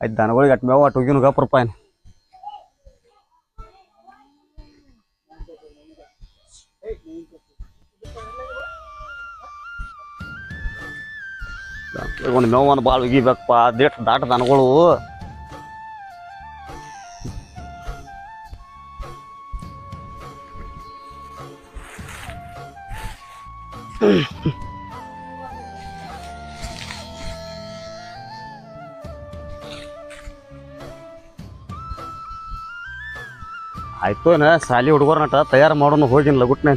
ಆಯ್ತು ದನಗಳಿಗೆ ಅಟ್ ಮೇವು ಅಟ್ ಹೋಗಿನ ಗಪ್ಪ ರೂಪಾಯಿ ಒಂದು ಮೇವು ಒಂದು ಭಾಳ ಒಗಿಬೇಕಪ್ಪ ದೇಟ್ ದಾಟ ದನಗಳು. ಆಯ್ತು ಏನ ಸಾಲಿ ಹುಡುಗರ ನಟ ತಯಾರು ಮಾಡೋಣ ಹೋಗಿನ ಲಗುಟ್ನೆ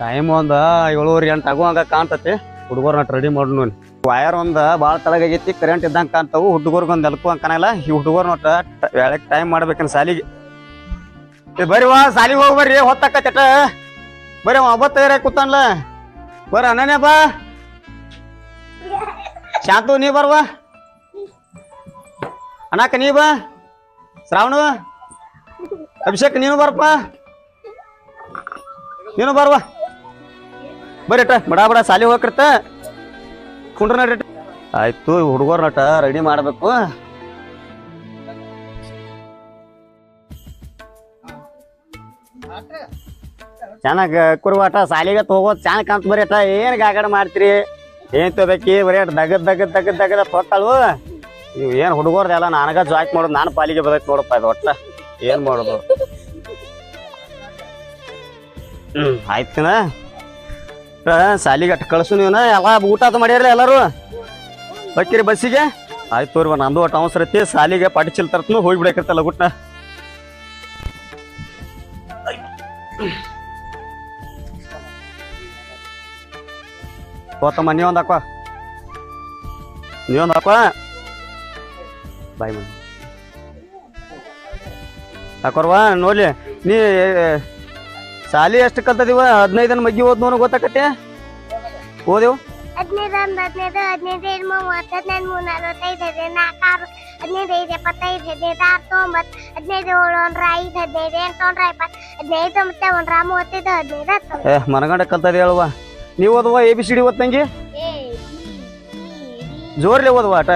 ಟೈಮ್ ಒಂದು ಏಳುವರೆ ಎಂಟು ಆಗುವಂಗ ಕಾಣ್ತತಿ. ಹುಡುಗರ ನಟ ರೆಡಿ ಮಾಡೋನು ವಯರ್ ಒಂದು ಭಾಳ ತಳಗಾಗೈತಿ ಕರೆಂಟ್ ಇದ್ದಂಗೆ ಕಾಣ್ತಾವು ಹುಡುಗರ್ಗೊಂದು ಎಲ್ಕು ಕಾಣಲ್ಲ ಈ ಹುಡುಗರ ನಟ ಹೇಳಕ್ ಟೈಮ್ ಮಾಡ್ಬೇಕನ್ ಸಾಲಿಗೆ ಏ ಬರ್ರಿ ವಾ ಸಾಲಿಗೆ ಹೋಗಿ ಬರ್ರಿ, ಹೊತ್ತಾಕತ್ತ ಬರ್ರಿ ಅವ ಒಬ್ಬ ತಯಾರ ಕೂತಾನ್ಲ. ಬರ್ರಿ ಅಣ್ಣನೇ ಬಾ. ಶಾಂತು, ನೀ ಬರ್ವಾ ಅಣ್ಣಾಕ ನೀ ಬಾ. ಶ್ರಾವಣ, ಅಭಿಷೇಕ್, ನೀನು ಬರಪ್ಪ? ನೀನು ಬರುವ ಬರ್ರಿ ಅಟ್ಟ, ಬಡ ಬಡ ಸಾಲಿ ಹೋಗ್ರತ ಕುಂಡ್ರ ನಡ್ರಿ ಆಯ್ತು ಹುಡುಗರ ನಟ ರೆಡಿ ಮಾಡ್ಬೇಕು. ಚೆನ್ನಾಗ ಕುರುವಾಟ ಸಾಲಿಗೆ ಹೋಗೋದು ಚೆನ್ನಾಗಿ ಕಾಂತ ಬರೀ ಅಟ್ಟ, ಏನ್ ಗಾಗಡ ಮಾಡ್ತೀರಿ? ಏನ್ ತಗೋಬೇಕಿ? ಬರೀ ದಗದ್ ದಗದ್ ದಗದ್ ದಗದ ತೊಟ್ಟಳು ನೀವು ಏನ್ ಹುಡುಗರ್ದೆಲ್ಲ ನನಗ ಜಾಯ್ ಮಾಡೋದು, ನಾನು ಪಾಲಿಗೆ ಬದಕ್ ನೋಡಪ್ಪ ಇದು ಒಟ್ಟ. ಏನು ಮಾಡೋದು? ಹ್ಞೂ ಆಯ್ತಿನ ಸಾಲಿಗೆ ಕಳಿಸು ನೀವನ ಎಲ್ಲ ಊಟ ಅದು ಎಲ್ಲರೂ? ಬಕ್ಕಿರಿ ಬಸ್ಸಿಗೆ? ಆಯ್ತು ತೋರಿ ನಂದು ಒಟ್ಟು ಅವಸರ ಸಾಲಿಗೆ ಪಾಟಿ ಚಿಲ್ ತರ್ತನು ಹೋಗಿ ಊಟ ಗುಟ್ಟ ಹೋತಮ್ಮ, ನೀವೊಂದು ಹಾಕೋ ನೀವೊಂದು ಹಾಕೋ ಬಾಯ್ ಮನೆ. ಹಾಕೋರ್ವಾ ನೋಡ್ಲಿ ನೀ ಶಾಲಿ ಎಷ್ಟು ಕಲ್ತದಿವ ಹದಿನೈದನ ಮಗ್ಗಿ ಓದ್ ನೋನು ಗೊತ್ತಾಕತ್ತೆ? ಓದೇವು ಹದಿನೈದು ಒಂದು ಹದಿನೈದು ಹದಿನೈದು ಮೂವತ್ತು ಹದಿನೈದು ಮೂರು ನಲವತ್ತೈದು ಹದಿನೈದು ನಾಲ್ಕು ಆರು ಹದಿನೈದು ಐದು ಎಪ್ಪತ್ತೈದು ಹದಿನೈದು ಆರು ತೊಂಬತ್ತು ಹದಿನೈದು ಏಳು ಒಂದ್ರ ಐದು ಹದಿನೈದು ಎಂಟು ಒಂದ್ರ ಇಪ್ಪತ್ತು ಹದಿನೈದು ತೊಂಬತ್ತ ಒಂದ್ರ ಮೂವತ್ತೈದು ಹದಿನೈದು ಹತ್ತು ಏ ಮನಗಂಡ ಕಲ್ತದ ಹೇಳುವ. ನೀವು ಓದುವ ಎ ಬಿ ಸಿ ಡಿ ಓದ್ತಂಗಿ ಜೋರ್ಲಿ ಓದುವ ಆಟ?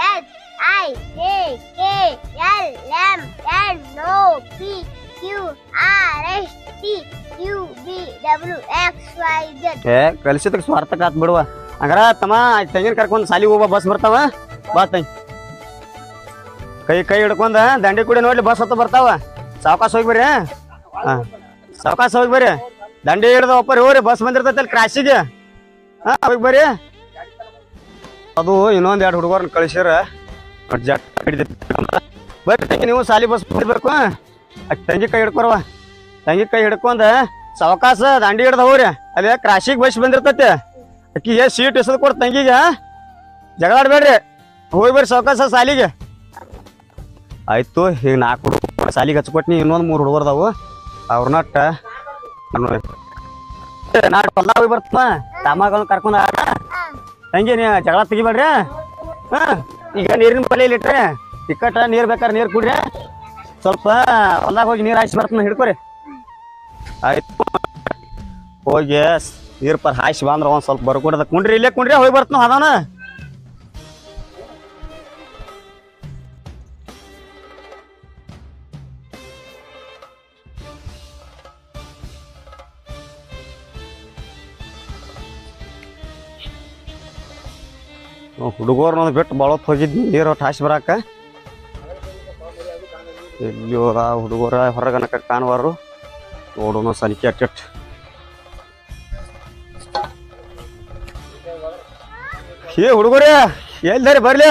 G H I J K L M N O P Q R S T U V W X Y Z ಏ ಕಲಿಸಿದಕ್ಕೆ ಸ್ವಾರ್ಥಕ ಆತ್ ಬಿಡುವ ಹಂಗಾರ ತಮ್ಮ ತೆಂಗಿನ ಕರ್ಕೊಂಡ್ ಸಾಲಿ ಹೋಗ ಬಸ್ ಬರ್ತಾವ. ಬಾ ತಂಗಿ. ಕೈ ಕೈ ಹಿಡ್ಕೊಂಡ ದಂಡಿ ಕುಡಿ ನೋಡ್ಲಿ ಬಸ್ ಹತ್ತ ಬರ್ತಾವ. ಸಾವಕಾಶ ಹೋಗಿ ಬರ್ರಿ. ಹಾ ಸಾವಕಾಶ ಹೋಗಿ ಬರ್ರಿ. ದಂಡಿ ಹಿಡ್ದ ಒಪ್ಪರಿ ಹೋಗ್ರಿ ಬಸ್ ಬಂದಿರ್ತೈತಿ ಅಲ್ಲಿ ಕ್ರಾಸಿಗೆ. ಹಾ, ಹೋಗಿ ಬರ್ರಿ. ಅದು ಇನ್ನೊಂದ್ ಎರಡು ಹುಡುಗರನ್ನ ಹಿಡಿದೈತಿ ಬರ್ರಿ ನೀವು ಸಾಲಿ ಬಸ್ ಬಿಡ್ಬೇಕು. ತಂಗಿ ಕೈ ಹಿಡ್ಕೊರವ ತಂಗಿ ಕೈ ಹಿಡ್ಕೊಂಡ ಸಾವಕಾಶ ದಾಂಡಿ ಹಿಡ್ದ ಹೋಗ್ರಿ. ಅಲ್ಲೇ ಕ್ರಾಸಿಗೆ ಬಸ್ ಬಂದಿರ್ತೈತಿ. ಅಕ್ಕಿಗೆ ಸೀಟ್ ಎಸದ್ ಕೊಡ್ ತಂಗಿಗೆ. ಜಗಳಾಡ್ಬೇಡ್ರಿ. ಹೋಗಿ ಬರ್ರಿ ಸಾವಕಾಶ ಸಾಲಿಗೆ. ಆಯ್ತು ಈಗ ನಾಲ್ಕು ಹುಡುಗರು ಸಾಲಿಗೆ ಹಚ್ಕೊಟ್ನಿ ಇನ್ನೊಂದು ಮೂರು ಹುಡುಗರ್ದಾವು ಅವ್ರನ್ನಟ್ಟ ನಾಡ್ ಹೊಲ್ದಾಗ ಹೋಗಿ ಬರ್ತಮ್ಮ ತಮ್ಮಗಳನ್ನ ಕರ್ಕೊಂಡ್ ಆಡ ತಂಗಿ, ನೀ ಜಗಳ ತೆಗಿಬೇಡ್ರಿ. ಹಾ, ಈಗ ನೀರಿನ ಬಲೆಯಲ್ಲಿ ಇಟ್ರೆ, ಇಕ್ಕಟ್ಟ ನೀರ್ ಬೇಕಾದ್ರೆ ನೀರು ಕುಡ್ರಿ. ಸ್ವಲ್ಪ ಹೊಲ್ದಾಗ ಹೋಗಿ ನೀರು ಹಾಯ್ಸಿ ಬರ್ತಾನೆ ಹಿಡ್ಕೊರಿ. ಆಯ್ತು. ಹೋಗಿ ನೀರ್ ಪರ್ ಹಾಯಿಸಿ ಬಂದ್ರ ಒಂದು ಸ್ವಲ್ಪ ಬರ್ಕೊಡದ ಕುಂಡ್ರಿ, ಇಲ್ಲೇ ಕುಂಡ್ರಿ, ಹೋಗಿ ಬರ್ತಾನ ಅದಾನ. ಹುಡುಗರ್ನ ಬಿಟ್ಟು ಬಳತ್ ಹೋಗಿದ್ವಿ, ನೀರು ಟಾಸ್ ಬರಾಕ. ಹುಡುಗರ ಹೊರಗನಕ ಕಾಣುವರು ನೋಡೋಣ ಸಲಿಕೆ ಅಟ್ಟಿಟ್ಟು ಏ ಹುಡುಗರೇ, ಎಲ್ದಾರಿ ಬರ್ಲಿ?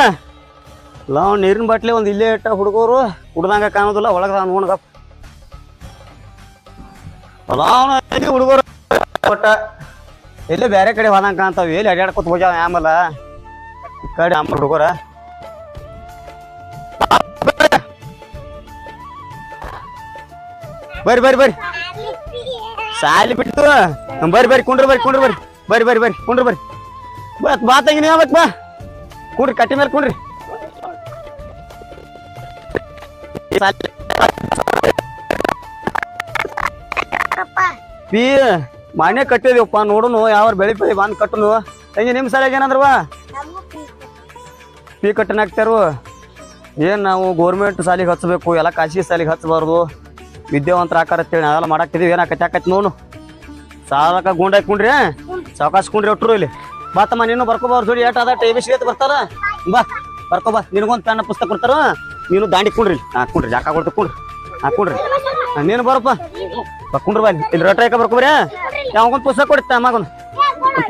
ನಾವು ನೀರಿನ ಬಾಟ್ಲಿ ಒಂದು ಇಲ್ಲೇ ಇಟ್ಟ ಹುಡುಗರು, ಕುಡ್ದಂಗ ಕಾಣೋದಿಲ್ಲ, ಒಳಗ ನೋಡ್ಗಪ್ಪ ಹುಡುಗರು? ಕೊಟ್ಟ ಎಲ್ಲಿ ಬೇರೆ ಕಡೆ ಹೋದಂಗ ಕಾಣ್ತಾವ, ಎಲ್ಲಿ ಅಡ್ಯಾಡ್ಕೊತ ಹೋಗ್ಯಾವ ಆಮೇಲೆ? ಕಡೆ ಆಮೇಲೆ ಹುಡುಗರ. ಬರ್ರಿ ಬರ್ರಿ ಬರ್ರಿ. ಸಾಲಿ ಬಿಟ್ಟು. ಬರ್ರಿ ಬರ್ರಿ, ಕುಂಡ್ರಿ ಬರ್ರಿ ಕುಂಡ್ರಿ, ಬರ್ರಿ. ಬರ್ರಿ ಬರ್ರಿ ಬರ್ರಿ, ಕುಂಡ್ರಿ, ಬರ್ರಿ. ಬತ್ ಬಾ, ತಂಗಿ ನೀವು ಬಾ. ಕುಂಡ್ರಿ, ಕಟ್ಟಿ ಮೇಲೆ ಕುಂಡ್ರಿ. ಪಿ ಮಾನ್ಯ ಕಟ್ಟಿದೀವಪ್ಪ, ನೋಡುನು ಯಾವ ಬೆಳಿ ಬೆಳಿ ಬಂದು ಕಟ್ಟನು. ತಂಗಿ ನಿಮ್ಮ ಸಾಲಾಗ ಏನಂದ್ರವ ಫೀ ಕಟ್ಟನ ಹಾಕ್ತಾರು ಏನು ನಾವು ಗೌರ್ಮೆಂಟ್ ಸಾಲಿಗೆ ಹಚ್ಚಬೇಕು ಎಲ್ಲ ಖಾಸಗಿ ಸಾಲಿಗೆ ಹಚ್ಚಬಾರ್ದು ವಿದ್ಯಾವಂತರ ಆಕಾರ ಅಂತೇಳಿ ನಾವೆಲ್ಲ ಮಾಡಾಕ್ತಿದೀವಿ. ಏನು ಆಕತಿ ನೋನು ಸಾಲಕ ಕುಂಡ್ರಿ ಸಾವಕಾಶ ಕುಂಡ್ರಿ ಒಟ್ಟರು ಇಲ್ಲಿ. ಬಾ ತಮ್ಮ ನೀನು ಬರ್ಕೋಬಾರ್ದು ಜೋಡಿ ಏಟ್ ಅದ ಟಿ ಸಿಗತ್ತೆ ಸಿಗತ್ ಬರ್ತಾರ? ಬಾ ಬರ್ಕೋ ಬಾ. ನಿನಗೊಂದು ಪೆನ್ನ ಪುಸ್ತಕ ಕೊಡ್ತಾರ? ನೀನು ದಾಂಡಿ ಕುಂಡ್ರಿ ಹಾಕೊಂಡ್ರಿ ಜಾಕ ಕೊಡ್ತು ಕುಂಡ್ರಿ. ಹಾ ಕುಂಡ್ರಿ. ಹಾ, ನೀನು ಬರಪ್ಪ. ಬಾ ಕುಂಡ್ರಿ ಬಾ ಇಲ್ಲಿ. ರೊಟ್ಟ ಯಾಕೆ ಬರ್ಕೋಬ್ರಿ ಯಾವಾಗೊಂದು ಪುಸ್ತಕ ಕೊಡಿ ತಮ್ಮಗೊಂದು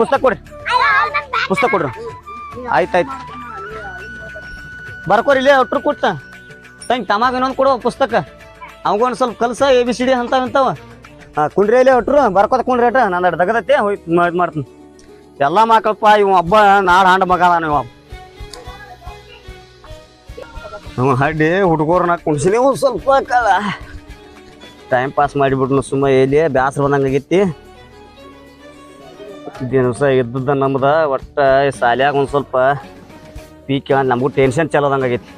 ಪುಸ್ತಕ ಕೊಡ್ರಿ ಪುಸ್ತಕ ಕೊಡ್ರಿ. ಆಯ್ತಾಯ್ತು. ಬರ್ಕೋರಿ ಇಲ್ಲೇ ಒಟ್ರು ಕೊಟ್ಟ ತಂಗ್ ತಮಾಗ ಇನ್ನೊಂದು ಕೊಡುವ ಪುಸ್ತಕ. ಒಂದು ಸ್ವಲ್ಪ ಕಲ್ಸ, ಎ, ಬಿ, ಸಿ, ಡಿ ಅಂತಾವ ಕುಂಡ್ರಿ ಇಲ್ಲೇ ಒಟ್ರು, ಬರ್ಕೋತ ಕುಂಡ್ರಿ ಅಟ ನಾನು ದಗದತ್ತೆ ಹೋಯ್ತು ಮಾಡಿ ಮಾಡ್ತೀನಿ. ಎಲ್ಲ ಮಕ್ಕಳಪ್ಪ ಇವ ಹಬ್ಬ ನಾಳೆ ಹಾಂಡ ಮಗ ಅದಾನ ಇವ. ಹಡ್ಡಿ ಹುಡುಗರನ್ನ ಕುಣ್ಸಿನಿ ಸ್ವಲ್ಪ ಕಾಲ ಟೈಮ್ ಪಾಸ್ ಮಾಡಿಬಿಟ್ನು ಸುಮ್ಮ ಎಲ್ಲಿ, ಬ್ಯಾಸರ ಬಂದಂಗೆ ಆಗೈತಿ. ದಿವಸ ಇದ್ದದ ನಮ್ದ ಒಟ್ಟು ಸಾಲ್ಯಾಗ ಒಂದು ಸ್ವಲ್ಪ ಪೀಕ್ ನಮಗೂ ಟೆನ್ಷನ್ ಚಲೋದಂಗೆ ಆಗೈತಿ.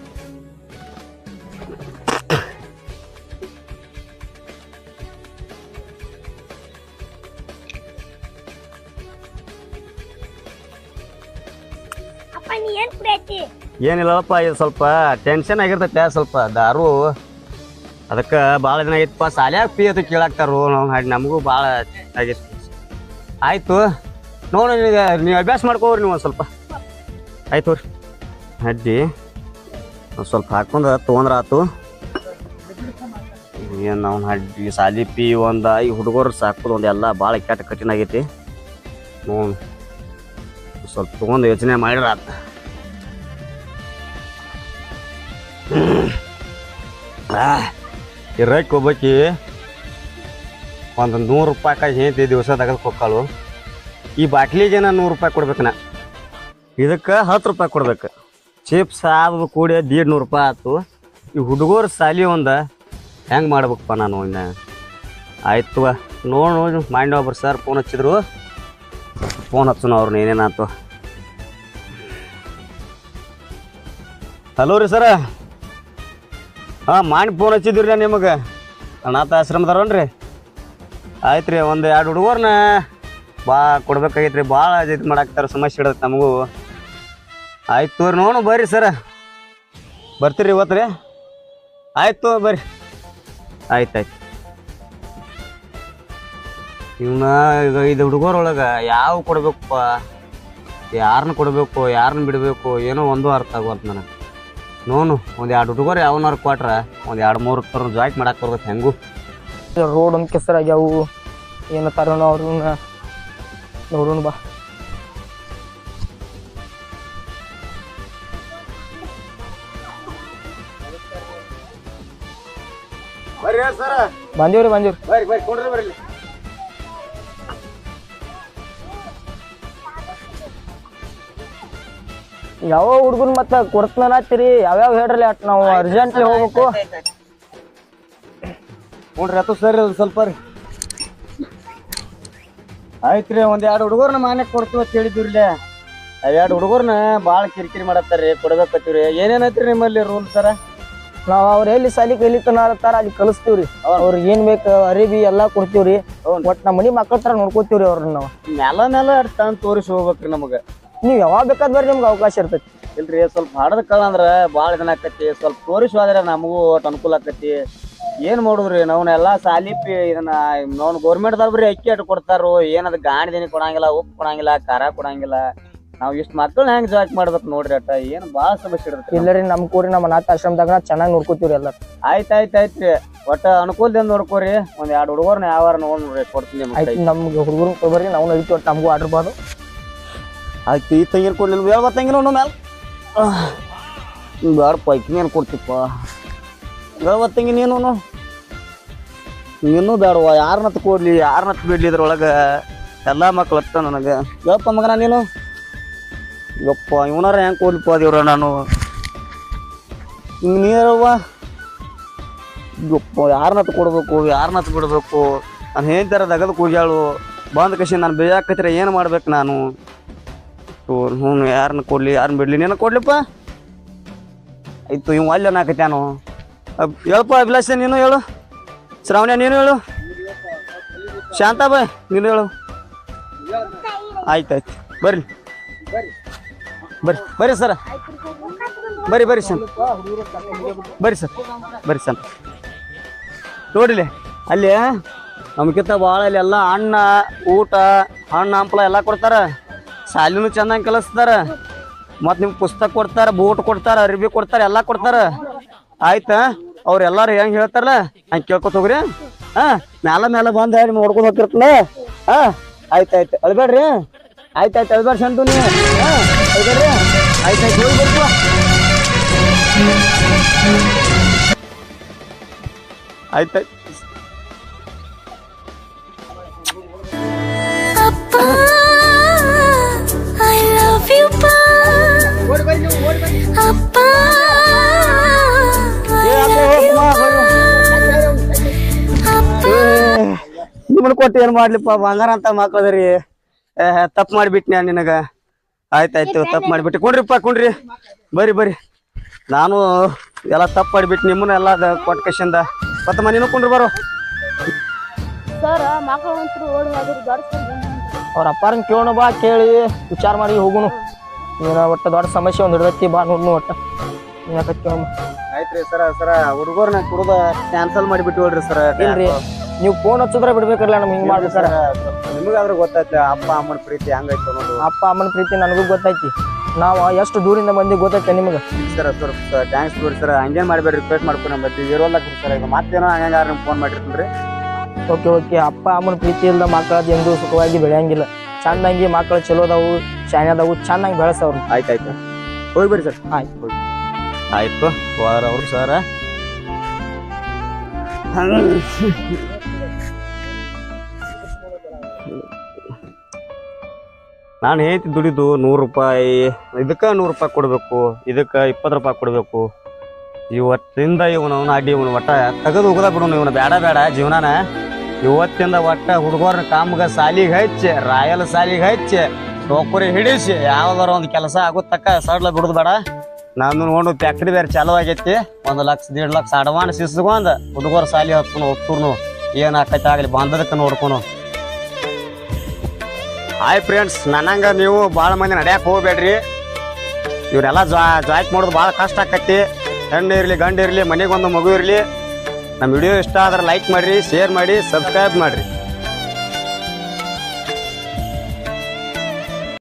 ಏನಿಲ್ಲಪ್ಪ ಇದು ಸ್ವಲ್ಪ ಟೆನ್ಷನ್ ಆಗಿರ್ತೈತೆ ಸ್ವಲ್ಪ ದಾರು. ಅದಕ್ಕೆ ಭಾಳ ದಿನ ಆಗೈತಪ್ಪ ಸಾಲ್ಯಾಗ ಪಿ ಅದು ಕೇಳಾಕ್ತಾರು ನಾವು ನಮಗೂ ಭಾಳ ಆಗಿತ್ತು ಆಯ್ತು. ನೋಡು ನೀವು ಅಭ್ಯಾಸ ಮಾಡ್ಕೋರಿ ನೀವು ಒಂದು ಸ್ವಲ್ಪ. ಆಯ್ತು ರೀ ಅಜ್ಜಿ ಒಂದು ಸ್ವಲ್ಪ ಹಾಕೊಂಡು ತೊಗೊಂಡ್ರ ಆತು. ಏನು ನಾವು ಹಡ್ಡಿ ಸಾಲಿಪಿ ಒಂದು, ಈ ಹುಡುಗರು ಸಾಕೋದು ಒಂದು ಎಲ್ಲ ಭಾಳ ಕೆಟ್ಟ ಕಠಿಣ ಆಗೈತಿ. ನೋಡಿ. ಸ್ವಲ್ಪ ತೊಗೊಂಡು ಯೋಚನೆ ಮಾಡಿರ ಆತ. ಇರಕ್ಕೆ ಹೋಗ್ಬೇಕಿ ಒಂದು ನೂರು ರೂಪಾಯಿ ಹೇಳ್ತಿ ದಿವಸ ತೆಗೆದು ಕೊಕ್ಕಾಳು. ಈ ಬಾಟ್ಲಿಗೆ ನಾ ನೂರು ರೂಪಾಯಿ ಕೊಡ್ಬೇಕು ನಾ. ಇದಕ್ಕೆ ಹತ್ತು ರೂಪಾಯಿ ಕೊಡ್ಬೇಕು. ಚಿಪ್ಸ್ ಅದು ಕೂಡಿ ದೀಡ್ ನೂರು ರೂಪಾಯಿ ಆಯ್ತು ಈ ಹುಡುಗರು ಸಾಲಿ ಒಂದು ಹೆಂಗೆ ಮಾಡ್ಬೇಕಪ್ಪ ನಾನು ಇನ್ನು? ಆಯ್ತು ನೋಡು ಮಾಡಿ ಒಬ್ರು ಸರ್ ಫೋನ್ ಹಚ್ಚಿದ್ರು. ಫೋನ್ ಹಚ್ಚೋಣ ಅವ್ರನ್ನ ಏನೇನಾಯ್ತು ಹಲೋ ರೀ ಸರ ಹಾಂ ಮಾಡಿ ಫೋನ್ ಹಚ್ಚಿದ್ರಿ ನಾ ನಿಮಗೆ. ಅನಾಥ ಆಶ್ರಮದಾರನ್ರಿ ಆಯ್ತು ರೀ ಒಂದು ಎರಡು ಹುಡುಗರ್ನ ಬಾ ಕೊಡ್ಬೇಕಾಗೈತೆ ರೀ ಭಾಳ ಇದು ಮಾಡಾಕ್ತಾರೆ ಸಮಸ್ಯೆ ಇಡತ್ತೆ ನಮಗೂ. ಆಯ್ತು ತೋರಿ ನೋಡು, ಬರ್ರಿ ಸರ. ಬರ್ತೀರಿ ಇವತ್ತು ರೀ? ಆಯ್ತು ಬರ್ರಿ. ಆಯ್ತು ಆಯ್ತು. ಇವನ್ನ ಈಗ ಇದು ಹುಡುಗರೊಳಗೆ ಯಾವ ಕೊಡ್ಬೇಕಪ್ಪ? ಯಾರನ್ನ ಕೊಡಬೇಕು ಯಾರನ್ನ ಬಿಡಬೇಕು, ಏನೋ ಒಂದು ಅರ್ಥ ಆಗುವಂತ ನನಗೆ. ನೋನು ಒಂದು ಎರಡು ಹುಡುಗರು ಯಾವನಾರು ಕೊಟ್ರ, ಒಂದು ಎರಡು ಮೂರು ಥರ ಜಾಯ್ಟ್ ಮಾಡಕ್ಕೆ ಬರ್ಬೇಕು ಹೆಂಗೂ. ರೋಡ್ ಒಂದು ಕೆಸರಾಗ್ಯಾವು. ಏನತ್ತಾರ ಅವ್ರನ್ನ ನೋಡೋಣ ಬಾ. ಬರ್ರಿ ಸರ? ಬಂದೇವ್ರಿ ಬಂದೇವ್ರಿ. ಬರ್ರಿ ಬರ್ರಿ ಕೊಡ್ರಿ ಬರ್ರಿ. ಯಾವ ಹುಡುಗನ್ ಮತ್ತ ಕೊಡ್ತನತ್ತೀರಿ ಯಾವ್ಯಾವ ಹೇಳ್ರಲ್ಲ ಅಟ್ ನಾವು ಅರ್ಜೆಂಟ್ಲಿ ಹೋಗ್ಬೇಕು. ನೋಡ್ರಿ ಆತು ಸರ್ ಸ್ವಲ್ಪ ರೀ. ಆಯ್ತು ಒಂದ್ ಎರಡು ಹುಡುಗರ್ನ ಮಾನ್ಯ ಕೊಡ್ತೀವಿ ಅಂತ ಹೇಳಿದ್ವಿ ಇಲ್ಲೇ ಎರಡು ಹುಡುಗರ್ನ ಭಾಳ ಕಿರಿಕಿರಿ ಮಾಡತ್ತಾರ ರೀ ಕೊಡ್ಬೇಕತ್ತೀವಿ ಏನೇನೈತ್ರಿ ನಿಮ್ಮಲ್ಲಿ ರೂಲ್ ಸರ? ನಾವ್ ಅವ್ರ ಎಲ್ಲಿ ಸಾಲಿ ಕೈಲಿ ಆಡ್ತಾರ ಅಲ್ಲಿ ಕಲಿಸ್ತೀವ್ರಿ. ಅವ್ರಿಗೆ ಏನ್ ಬೇಕ ಅರಿಬಿ ಎಲ್ಲಾ ಕೊಡ್ತೀವ್ರಿ. ಒಟ್ ನಮ್ಮ ಮನಿ ಮಕ್ಕಳ ತರ ನೋಡ್ಕೋತೀವ್ರಿ ಅವ್ರನ್ನ ನಾವು. ನೆಲ ನೆಲ ತಂದು ತೋರಿಸಿ ಹೋಗ್ಬೇಕ್ರಿ ನಮಗ. ನೀವ್ ಯಾವಾಗ ಬೇಕಾದ್ ಬರ್ರಿ ನಿಮ್ಗೆ ಅವಕಾಶ ಇರ್ತೈತಿ. ಇಲ್ರಿ ಸ್ವಲ್ಪ ಹಾಡದ ಕಳ ಅಂದ್ರ ಭಾಳ ದಿನ ಆಕತಿ ಸ್ವಲ್ಪ ತೋರಿಸಿ ಹೋದ್ರೆ ನಮಗೂ ಅನುಕೂಲ ಆಕತಿ ಏನ್ ಮಾಡುದ್ರಿ? ನಾವ್ನೆಲ್ಲ ಸಾಲಿ ಪಿ ಇದನ್ನ ನಾವ್ ಗೌರ್ಮೆಂಟ್ದವ್ರು ಬರೀ ಅಕ್ಕಿ ಅಟ್ಟು ಕೊಡ್ತಾರೋ ಏನದ ಗಾಣಿದಿನಿ ಕೊಡಂಗಿಲ್ಲ ಉಪ್ಪು ಕೊಡಂಗಿಲ್ಲ ಖಾರ ಕೊಡಂಗಿಲ್ಲ. ನಾವು ಇಷ್ಟ ಮಕ್ಕಳನ್ನ ಹೆಂಗ್ ಜಾಕ್ ಮಾಡ್ಬೇಕು ನೋಡ್ರಿ ಅಟ್ಟ ಏನ್ ಭಾಳ ಸಮಸ್ಯೆ ಇರುತ್ತೆ ಇಲ್ಲರಿ ನಮ್ ಕೂರಿ ನಮ್ಮ ಅನಾಥ ಆಶ್ರಮದಾಗ ಚೆನ್ನಾಗಿ ನೋಡ್ಕೋತೀವ್ರಿ ಎಲ್ಲ ಆಯ್ತ್ ಆಯ್ತ್ ಆಯ್ತ್ರಿ ಒಟ್ಟ ಅನುಕೂಲದಿಂದ ನೋಡ್ಕೋರಿ ಒಂದ್ ಎರಡು ಹುಡುಗರ್ನ ಯಾವಾರ ನೋಡ್ರಿ ಕೊಡ್ತೀನಿ ನಿಮ್ಗೆ ಆಯ್ತು ನಮ್ಗೆ ಹುಡುಗರು ಕೊಡ್ಬರ್ರಿ ನಾವು ನಡೀತೀವಿ ಒಟ್ಟು ನಮಗೂ ಆರ್ಡರ್ ಬಾದು. ಆಯ್ತು ಈ ತಂಗಿನ ಕೊಡ್ಲಿ ಹೇಳ್ಬ ತಂಗಿನ ನೋಡು ಮ್ಯಾಲ? ಬೇಡಪ್ಪ ಐಕಿ ಏನು ಕೊಡ್ತಿಪ್ಪ. ಹೇಳ್ಬ ತಂಗಿ ನೀನು ನೀನು ಬೇಡವ ಯಾರನ್ನತ್ ಕೊಡ್ಲಿ ಯಾರನ್ನತ್ ಬಿಡ್ಲಿ ಇದ್ರೊಳಗೆ? ಎಲ್ಲ ಮಕ್ಳು ಹತ್ತ ನನಗೆ. ಯಪ್ಪ ಮಗನ ನೀನು? ಯಪ್ಪ ಇವನಾರ ಹೆಂಗೆ ಕೊಡ್ಲಿಪ್ಪ ದೇವ್ರ ನಾನು? ಹಿಂಗೆ ನೀರವ್ವ? ಯಪ್ಪ ಯಾರನ್ನತ್ ಕೊಡ್ಬೇಕು ಯಾರನ್ನತ್ ಬಿಡ್ಬೇಕು? ನಾನು ಹೇಳ್ತಾರ ದಗದ ಕೂಗ್ಯಾಳು. ಬಂದ ಕಸಿ ನಾನು ಬೇಜಾಕತ್ತಿರ ಏನು ಮಾಡ್ಬೇಕು ನಾನು? ಹ್ಞೂ ಯಾರನ್ನ ಕೊಡಲಿ ಯಾರನ್ನ ಬಿಡ್ಲಿ, ನೀನು ಕೊಡ್ಲಿಪ್ಪ? ಆಯ್ತು, ಇವ್ ಅಲ್ಲಿ ನಾಕತ್ಯಾನು ಹೇಳಪ್ಪ, ಅಭಿಲಾಷ, ನೀನು ಹೇಳು. ಶ್ರಾವಣ್ಯ ನೀನು ಹೇಳು. ಶಾಂತ ಬಾಯ್, ನೀನು ಹೇಳು. ಆಯ್ತು ಆಯ್ತು. ಬರ್ರಿ. ಬರ್ರಿ ಬರ್ರಿ ಸರ. ಬರ್ರಿ ಬರ್ರಿ ಸರ್ ಬರ್ರಿ ಸರ್ ಬರ್ರಿ ಸರ್ ನೋಡಿಲಿ ಅಲ್ಲಿ ನಮ್ಗಿಂತ ಭಾಳ ಅಲ್ಲಿ ಎಲ್ಲ ಅಣ್ಣ, ಊಟ, ಹಣ್ಣು, ಹಂಪಲ ಎಲ್ಲ ಕೊಡ್ತಾರೆ. ಶಾಲಿನೂ ಚೆನ್ನಾಗಿ ಕಲಿಸ್ತಾರೆ. ಮತ್ತು ನಿಮ್ಗೆ ಪುಸ್ತಕ ಕೊಡ್ತಾರೆ, ಬೂಟ್ ಕೊಡ್ತಾರೆ, ಅರ್ಬಿ ಕೊಡ್ತಾರೆ, ಎಲ್ಲ ಕೊಡ್ತಾರೆ. ಆಯ್ತಾ? ಅವ್ರು ಎಲ್ಲಾರು ಹೆಂಗ್ ಹೇಳ್ತಾರಲ್ಲ, ಹಂಗೆ ಕೇಳ್ಕೊತ ಹೋಗ್ರಿ. ಹಾ, ಮ್ಯಾಲ ಮ್ಯಾಲ ಬಂದು ಹೇಳಿ ನೋಡ್ಕೊಂಡು ಹೋಗ್ತಿರ್ತಲ್ಲ ಹಾ, ಆಯ್ತು ಆಯ್ತು. ಅಳ್ಬೇಡ್ರಿ. ಆಯ್ತಾಯ್ತು ಆಯ್ತು. ಅಳ್ಬೇಡ್ರಿ ಸಂತು ನೀವು. ಅಳ್ಬೇಡ್ರಿ. ಆಯ್ತು ಆಯ್ತು. ಹೋಗಿ ಬರ್ತೀವ ಆಯ್ತಾಯ್ತು ನಿಮ್ಮನ್ನ ಕೊಟ್ಟು ಏನು ಮಾಡ್ಲಿಪ್ಪ? ಬಂಗಾರ ಅಂತ ಮಕ್ಕಳದ್ರಿ ತಪ್ಪು ಮಾಡಿಬಿಟ್ನಿ ನಿನಗ. ಆಯ್ತಾಯ್ತು ತಪ್ಪು ಮಾಡಿಬಿಟ್ಟು. ಕೊಡ್ರಿಪ್ಪ ಕೊಡ್ರಿ. ಬರ್ರಿ ಬರ್ರಿ. ನಾನು ಎಲ್ಲ ತಪ್ಪು ಮಾಡಿಬಿಟ್ಟು ನಿಮ್ಮನ್ನ ಎಲ್ಲ ಕೊಟ್ಟು ಕಶಿಂದ ಮತ್ತೆ ಮನೇನು ಕೊಂಡ್ರಿ ಬರೋ. ಅವ್ರ ಅಪ್ಪಾರನ್ ಕೇಳೋಣ ಬಾ ಕೇಳಿ ವಿಚಾರ ಮಾಡಿ ಹೋಗುನು. ಏನ ಒಟ್ಟ ದೊಡ್ಡ ಸಮಸ್ಯೆ ಒಂದು ಹಿಡ್ದತಿ ಬಾ ನೋಡ್ನು ಒಟ್ಟ. ಏನಕತ್ ಆಯ್ತು ಆಯ್ತ್ರಿ ಸರ ಸರ. ಹುಡುಗರ್ನ ಕುಡ್ದ ಕ್ಯಾನ್ಸಲ್ ಮಾಡಿಬಿಟ್ಟು ಹೇಳ್ರಿ ಸರ. ಇಲ್ರಿ. ನೀವು ಫೋನ್ ಹಚ್ಚಿದ್ರೆ ಬಿಡ್ಬೇಕಲ್ಲ ನಮ್ಗೆ ಹಿಂಗ್ ಮಾಡ್ಬೇಕಾರ. ಸರ್ ನಿಮಗಾದ್ರೂ ಗೊತ್ತಾಯ್ತು ಅಪ್ಪ ಅಮ್ಮನ ಪ್ರೀತಿ ಹೆಂಗೈತೆ ಅನ್ನೋದು. ಅಪ್ಪ ಅಮ್ಮನ ಪ್ರೀತಿ ನನಗೂ ಗೊತ್ತೈತಿ. ನಾವು ಎಷ್ಟು ದೂರಿಂದ ಬಂದಿ ಗೊತ್ತೈತೆ ನಿಮ್ಗೆ? ಸರ್ ಸರ್ ಥ್ಯಾಂಕ್ಸ್ ಬಿಡಿ ಸರ್ ಹಂಗೇನು ಮಾಡ್ಬೇಡ್ರಿ ರಿಕ್ವೆಸ್ಟ್ ಮಾಡ್ಕೊಂಡು ಮತ್ತೆ ಇರೋಲ್ಲ ಸರ್ ಈಗ ಮತ್ತೇನೋ ಹಂಗಾರ ನಿಮ್ಗೆ ಫೋನ್ ಮಾಡಿರ್ತೀನಿ ಓಕೆ ಓಕೆ ಅಪ್ಪ ಅಮ್ಮನ ಪ್ರೀತಿ ಇಲ್ಲದ ಮಕ್ಕಳದ್ದು ಎಂದೂ ಸುಖವಾಗಿ ಬೆಳೆಯಂಗಿಲ್ಲ. ಚಂದಂಗಿ ಮಕ್ಕಳು ಚಲೋ ಅದಾವು ಶಾನೆ ಅದಾವು ಚೆನ್ನಾಗಿ ಬೆಳೆಸವ್ರು. ಆಯ್ತು ಹೋಗಿ ಬರ್ರಿ ಸರ್. ಆಯ್ತು. ಆಯ್ತು ಹೋದ್ರ ಅವ್ರು ಸರ. ನಾನು ಹೇಳ್ತಿ ದುಡಿದು ನೂರು ರೂಪಾಯಿ, ಇದಕ್ಕೆ ನೂರು ರೂಪಾಯಿ ಕೊಡಬೇಕು, ಇದಕ್ಕೆ ಇಪ್ಪತ್ತು ರೂಪಾಯಿ ಕೊಡಬೇಕು. ಇವತ್ತಿಂದ ಇವನು ಅವನು ಅಡ್ಡಿ, ಇವನು ಒಟ್ಟ ತೆಗೆದು ಹೋಗದ ಬಿಡೋನು ಇವನು. ಬೇಡ ಬೇಡ ಜೀವನಾನ. ಇವತ್ತಿಂದ ಒಟ್ಟ ಹುಡುಗರ್ನ ಕಾಮಗ ಸಾಲಿಗೆ ಹಚ್ಚಿ, ರಾಯಲ್ ಸಾಲಿಗೆ ಹಚ್ಚಿ ನೌಕರಿ ಹಿಡಿಸಿ, ಯಾವ್ದಾರ ಒಂದು ಕೆಲಸ ಆಗುತ್ತಕ್ಕ ಸಡ್ಲ ಬಿಡುದು ಬೇಡ. ನಾನು ನೋಡು ಫ್ಯಾಕ್ಟ್ರಿ ಬೇರೆ ಚಾಲು ಆಗೈತಿ. ಒಂದು ಲಕ್ಷ, ದೇಡ್ ಲಕ್ಷ ಅಡ್ವಾನ್ಸ್ ಇಸ್ಕೊಂಡ್ ಹುಡುಗರ ಸಾಲಿ ಹತ್ಕೊಂಡು ಹೋಗ್ತೂರ್ನು. ಏನು ಆಗಲಿ ಬಾಂಧದಕ್ಕೆ ನೋಡ್ಕೊನು. ಹಾಯ್ ಫ್ರೆಂಡ್ಸ್ ನನ್ನಂಗ ನೀವು ಭಾಳ ಮಂದಿ ನಡೆಯಕ್ಕೆ ಹೋಗ್ಬೇಡ್ರಿ. ಇವರೆಲ್ಲ ಜಾ ಮಾಡೋದು ಭಾಳ ಕಷ್ಟ ಆಕೈತಿ ಹೆಣ್ಣು ಇರಲಿ, ಗಂಡು ಇರಲಿ, ಮನೆಗೊಂದು ಮಗು ಇರಲಿ. ನಮ್ಮ ವಿಡಿಯೋ ಇಷ್ಟ ಆದ್ರೆ ಲೈಕ್ ಮಾಡಿರಿ ಶೇರ್ ಮಾಡಿ ಸಬ್ಸ್ಕ್ರೈಬ್ ಮಾಡಿರಿ.